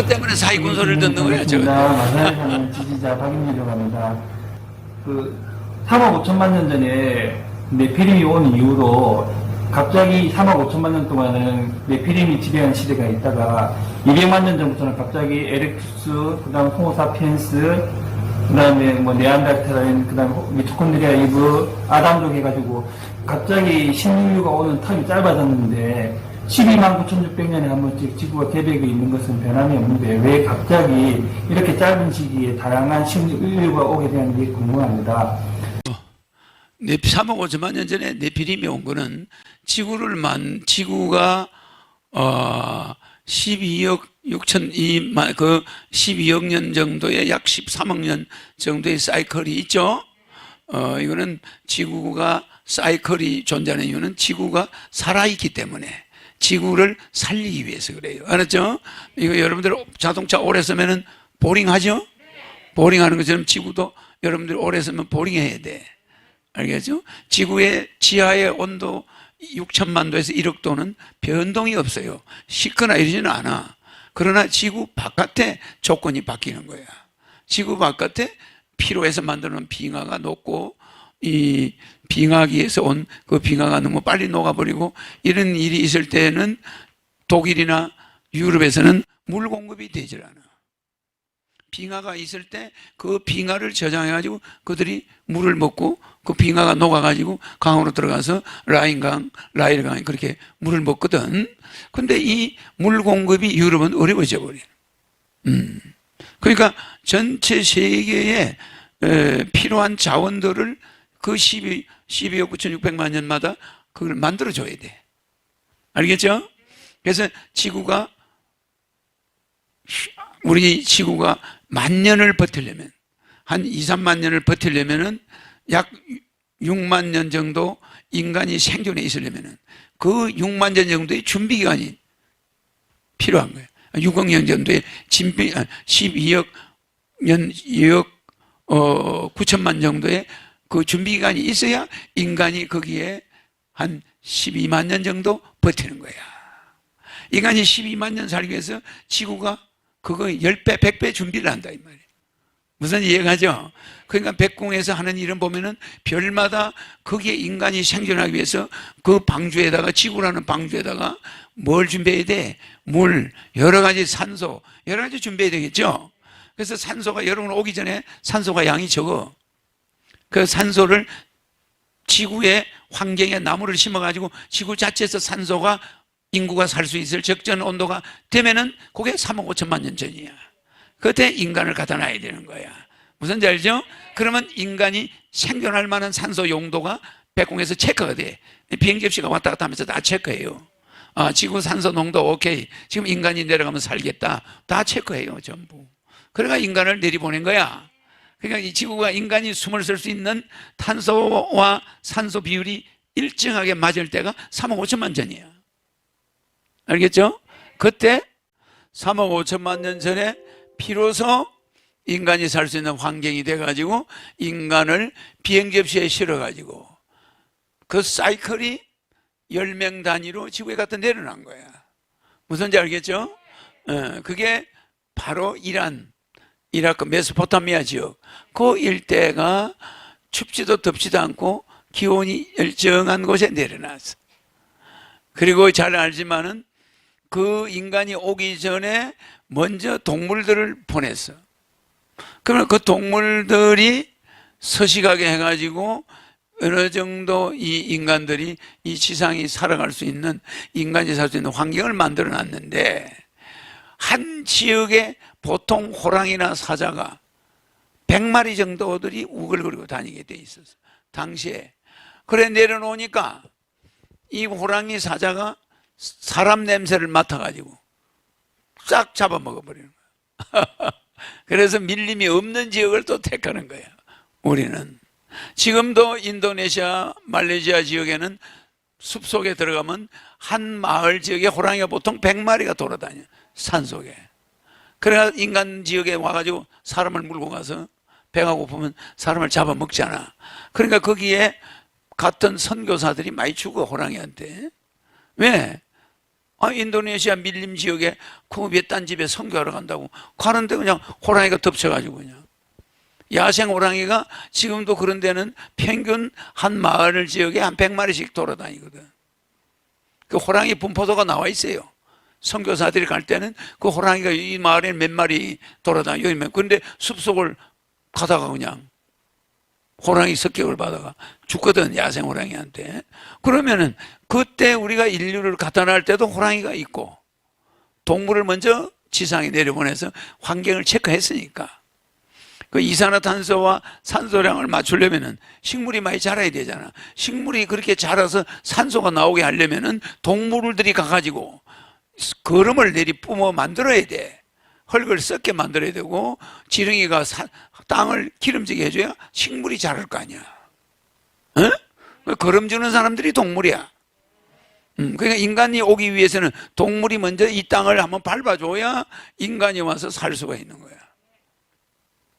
저것 때문에 사기꾼 소리를 듣는 거야, 저거. 마산에 사는 지지자 박인기라고 합니다. 그 3억 5천만 년 전에 네피림이 온 이후로 갑자기 3억 5천만 년 동안은 네피림이 지배한 시대가 있다가 200만 년 전부터는 갑자기 에렉투스, 그 다음 호모사피엔스, 그 다음에 뭐 네안데르탈인, 그 다음에 미토콘드리아 이브, 아담족 해가지고 갑자기 신인류가 오는 텀이 짧아졌는데 12만 9,600년에 한 번씩 지구가 계획이 있는 것은 변함이 없는데 왜 갑자기 이렇게 짧은 시기에 다양한 신인류가 오게 되는지 궁금합니다. 네, 3억 5천만 년 전에 네피림이 온 거는 지구를 만 지구가 어 12억 6천 이그 12억 년 정도의 약 13억 년 정도의 사이클이 있죠. 어 이거는 지구가 사이클이 존재하는 이유는 지구가 살아 있기 때문에 지구를 살리기 위해서 그래요. 알았죠? 이거 여러분들 자동차 오래 쓰면은 보링 하죠? 보링 하는 것처럼 지구도 여러분들 오래 쓰면 보링 해야 돼. 알겠죠? 지구의 지하의 온도 6천만 도에서 1억 도는 변동이 없어요. 식거나 이러지는 않아. 그러나 지구 바깥에 조건이 바뀌는 거야. 지구 바깥에 피로에서 만드는 빙하가 녹고 이 빙하기에서 온 그 빙하가 너무 빨리 녹아버리고 이런 일이 있을 때는 독일이나 유럽에서는 물 공급이 되질 않아. 빙하가 있을 때 그 빙하를 저장해가지고 그들이 물을 먹고 그 빙하가 녹아가지고 강으로 들어가서 라인강, 라일강이 그렇게 물을 먹거든. 근데 이 물 공급이 유럽은 어려워져 버려. 음. 그러니까 전체 세계에 에, 필요한 자원들을 그 12, 12억 9,600만 년마다 그걸 만들어줘야 돼. 알겠죠? 그래서 지구가 우리 지구가 만 년을 버틸려면 한 2, 3만 년을 버틸려면은 약 6만 년 정도 인간이 생존해 있으려면은 그 6만 년 정도의 준비 기간이 필요한 거예요. 6억 년 정도의 진비 12억 년 2억 어 9천만 정도의 그 준비 기간이 있어야 인간이 거기에 한 12만 년 정도 버티는 거야. 인간이 12만 년 살기 위해서 지구가 그거 10배, 100배 준비를 한다, 이 말이에요. 무슨 이해가죠? 그러니까 백궁에서 하는 일은 보면은 별마다 거기에 인간이 생존하기 위해서 그 방주에다가, 지구라는 방주에다가 뭘 준비해야 돼? 물, 여러 가지 산소, 여러 가지 준비해야 되겠죠? 그래서 산소가 여러분 오기 전에 산소가 양이 적어. 그 산소를 지구의 환경에 나무를 심어가지고 지구 자체에서 산소가 인구가 살 수 있을 적정 온도가 되면은 그게 3억 5천만 년 전이야. 그때 인간을 갖다 놔야 되는 거야. 무슨 지 알죠? 그러면 인간이 생존할 만한 산소 용도가 백공에서 체크가 돼. 비행기 없이가 왔다 갔다 하면서 다 체크해요. 아, 지구 산소 농도 오케이. 지금 인간이 내려가면 살겠다. 다 체크해요, 전부. 그래가 인간을 내리보낸 거야. 그러니까 이 지구가 인간이 숨을 쉴 수 있는 탄소와 산소 비율이 일정하게 맞을 때가 3억 5천만 전이야. 알겠죠? 그때 3억 5천만 년 전에 비로소 인간이 살 수 있는 환경이 돼가지고 인간을 비행 접시에 실어가지고 그 사이클이 10명 단위로 지구에 갖다 내려놓은 거야. 무슨지 알겠죠? 어, 그게 바로 이란, 이라크, 메소포타미아 지역 그 일대가 춥지도 덥지도 않고 기온이 일정한 곳에 내려놨어. 그리고 잘 알지만은 그 인간이 오기 전에 먼저 동물들을 보냈어. 그러면 그 동물들이 서식하게 해가지고 어느 정도 이 인간들이 이 지상이 살아갈 수 있는 인간이 살 수 있는 환경을 만들어 놨는데 한 지역에 보통 호랑이나 사자가 100마리 정도들이 우글거리고 다니게 돼 있었어. 당시에. 그래 내려놓으니까 이 호랑이 사자가 사람 냄새를 맡아가지고 싹 잡아먹어버리는 거야. 그래서 밀림이 없는 지역을 또 택하는 거야. 우리는. 지금도 인도네시아, 말레이시아 지역에는 숲 속에 들어가면 한 마을 지역에 호랑이가 보통 100마리가 돌아다녀. 산 속에. 그래가 인간 지역에 와가지고 사람을 물고 가서 배가 고프면 사람을 잡아먹잖아. 그러니까 거기에 같은 선교사들이 많이 죽어, 호랑이한테. 왜? 아, 인도네시아 밀림 지역에 그 외딴 집에 선교하러 간다고 가는데 그냥 호랑이가 덮쳐가지고 그냥 야생 호랑이가 지금도 그런 데는 평균 한 마을 지역에 한 100마리씩 돌아다니거든. 그 호랑이 분포도가 나와 있어요. 선교사들이 갈 때는 그 호랑이가 이 마을에 몇 마리 돌아다녀. 그런데 숲속을 가다가 그냥 호랑이 습격을 받아가 죽거든 야생 호랑이한테 그러면은 그때 우리가 인류를 가다할 때도 호랑이가 있고 동물을 먼저 지상에 내려보내서 환경을 체크했으니까 그 이산화탄소와 산소량을 맞추려면은 식물이 많이 자라야 되잖아 식물이 그렇게 자라서 산소가 나오게 하려면은 동물들이 가가지고 거름을 내리 뿜어 만들어야 돼 흙을 썩게 만들어야 되고 지렁이가 사- 땅을 기름지게 해줘야 식물이 자랄 거 아니야. 어? 그 거름 주는 사람들이 동물이야. 음, 그러니까 인간이 오기 위해서는 동물이 먼저 이 땅을 한번 밟아줘야 인간이 와서 살 수가 있는 거야.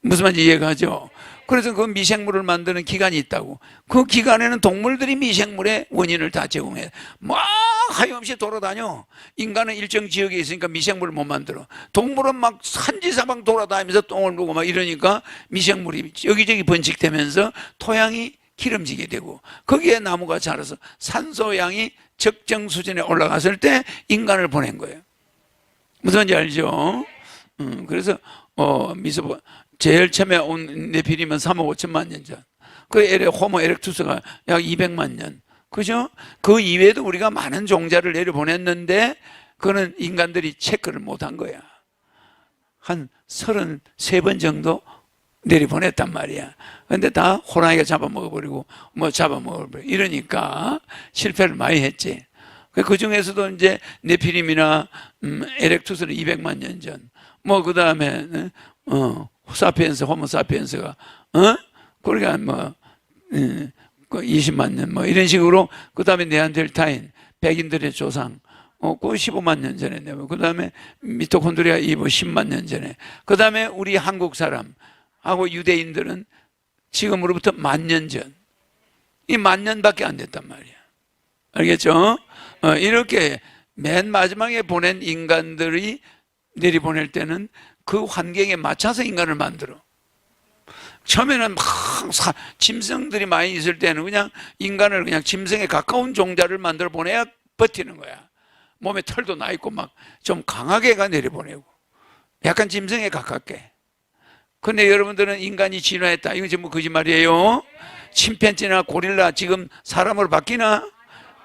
무슨 말인지 이해가 죠? 그래서 그 미생물을 만드는 기관이 있다고. 그 기관에는 동물들이 미생물의 원인을 다 제공해. 막 하염없이 돌아다녀. 인간은 일정 지역에 있으니까 미생물을 못 만들어. 동물은 막 산지사방 돌아다니면서 똥을 누고 막 이러니까 미생물이 여기저기 번식되면서 토양이 기름지게 되고 거기에 나무가 자라서 산소 양이 적정 수준에 올라갔을 때 인간을 보낸 거예요. 무슨 말인지 알죠? 음, 그래서 어 미소 제일 처음에 온 네피림은 3억 5천만 년 전. 그 에레 호모 에렉투스가 약 200만 년. 그죠? 그 이외에도 우리가 많은 종자를 내려보냈는데 그거는 인간들이 체크를 못한 거야. 한 33번 정도 내려보냈단 말이야. 근데 다 호랑이가 잡아먹어버리고 뭐 잡아먹어버리고 이러니까 실패를 많이 했지. 그 중에서도 이제 네피림이나 음, 에렉투스는 200만 년 전. 뭐 그 다음에 어 사피엔스 호모사피엔스가 어 그러니까 뭐 음, 그 20만 년 뭐 이런 식으로 그 다음에 네안델타인 백인들의 조상 어, 그 15만 년 전에 내고 그 다음에 미토콘드리아 이브 10만 년 전에 그 다음에 우리 한국 사람 하고 유대인들은 지금으로부터 만 년 전. 이 만 년밖에 안 됐단 말이야. 알겠죠? 어, 이렇게 맨 마지막에 보낸 인간들이 내리보낼 때는 그 환경에 맞춰서 인간을 만들어. 처음에는 막 사- 짐승들이 많이 있을 때는 그냥 인간을 그냥 짐승에 가까운 종자를 만들어 보내야 버티는 거야. 몸에 털도 나 있고 막 좀 강하게가 내려보내고 약간 짐승에 가깝게. 근데 여러분들은 인간이 진화했다. 이건 전부 거짓말이에요. 침팬지나 고릴라 지금 사람으로 바뀌나?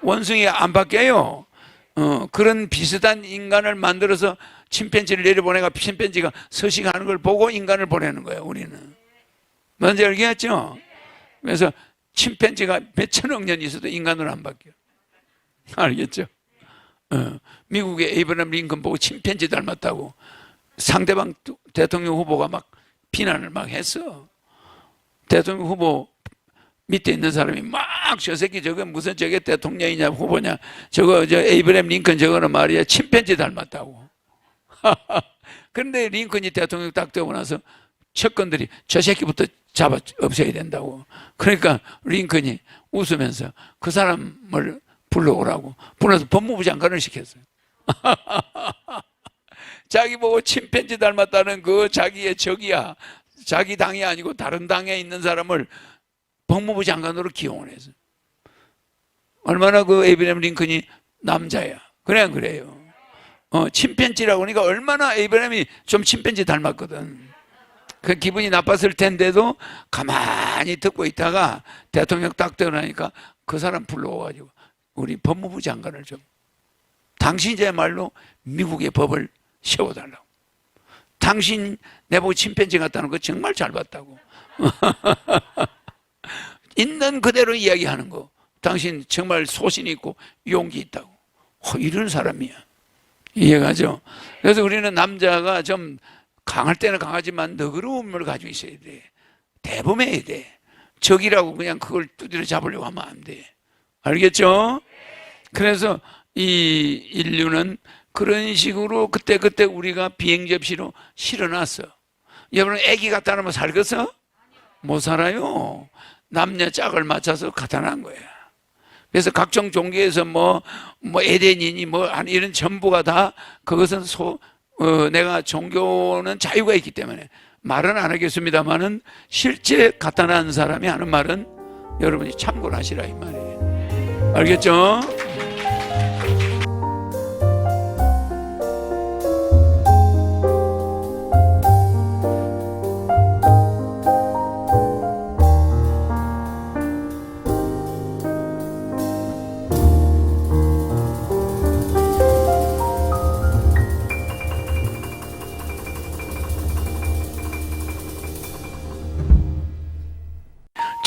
원숭이 안 바뀌어요. 어, 그런 비슷한 인간을 만들어서 침팬지를 내려보내가 침팬지가 서식하는 걸 보고 인간을 보내는 거예요, 우리는. 뭔지 알겠죠? 그래서 침팬지가 몇천억 년 있어도 인간으로 안 바뀌어. 알겠죠? 어, 미국의 에이브람 링컨 보고 침팬지 닮았다고 상대방 대통령 후보가 막 비난을 막 했어. 대통령 후보 밑에 있는 사람이 막 저 새끼 저거 무슨 저게 대통령이냐 후보냐 저거 저 에이브람 링컨 저거는 말이야 침팬지 닮았다고. 그런데 링컨이 대통령 딱 되고 나서 측근들이 저 새끼부터 잡아 없애야 된다고. 그러니까 링컨이 웃으면서 그 사람을 불러오라고 불러서 법무부 장관을 시켰어요. 자기 보고 침팬지 닮았다는 그 자기의 적이야. 자기 당이 아니고 다른 당에 있는 사람을 법무부 장관으로 기용을 했어. 얼마나 그 에이브람 링컨이 남자야. 안 그래요. 어, 침팬지라고 그러니까 얼마나 에이브람이 좀 침팬지 닮았거든. 그 기분이 나빴을 텐데도 가만히 듣고 있다가 대통령 딱 되고 그 사람 불러와가지고 우리 법무부 장관을 좀 당신이야말로 미국의 법을 세워달라고. 당신 내보고 침팬지 같다는 거 정말 잘 봤다고. 있는 그대로 이야기하는 거. 당신 정말 소신 있고 용기 있다고. 어, 이런 사람이야. 이해가죠? 그래서 우리는 남자가 좀 강할 때는 강하지만 너그러움을 가지고 있어야 돼. 대범해야 돼. 적이라고 그냥 그걸 두드려 잡으려고 하면 안 돼. 알겠죠? 그래서 이 인류는 그런 식으로 그때그때 우리가 비행 접시로 실어놨어. 여러분, 애기 갖다 놓으면 살겠어? 못 살아요. 남녀 짝을 맞춰서 갖다 놓은 거야. 그래서 각종 종교에서 뭐, 뭐 에덴이니 뭐한 이런 전부가 다 그것은 소, 어, 내가 종교는 자유가 있기 때문에 말은 안 하겠습니다만은 실제 나타난 사람이 하는 말은 여러분이 참고를 하시라 이 말이에요. 알겠죠?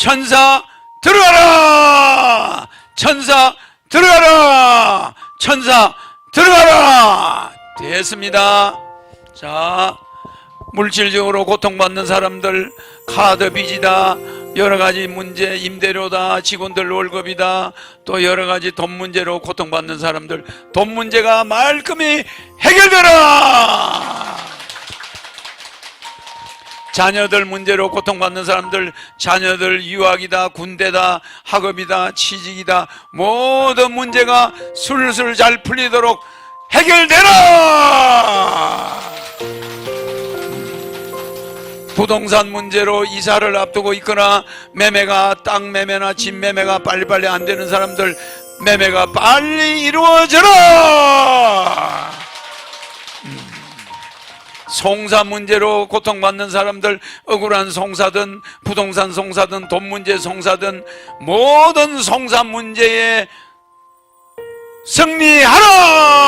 천사 들어가라! 천사 들어가라! 천사 들어가라! 됐습니다. 자, 물질적으로 고통받는 사람들, 카드 빚이다, 여러 가지 문제, 임대료다, 직원들 월급이다, 또 여러 가지 돈 문제로 고통받는 사람들, 돈 문제가 말끔히 해결되라! 자녀들 문제로 고통받는 사람들, 자녀들 유학이다, 군대다, 학업이다, 취직이다, 모든 문제가 술술 잘 풀리도록 해결되라! 부동산 문제로 이사를 앞두고 있거나 매매가 땅 매매나 집 매매가 빨리빨리 안 되는 사람들 매매가 빨리 이루어져라! 송사 문제로 고통받는 사람들 억울한 송사든 부동산 송사든 돈 문제 송사든 모든 송사 문제에 승리하라!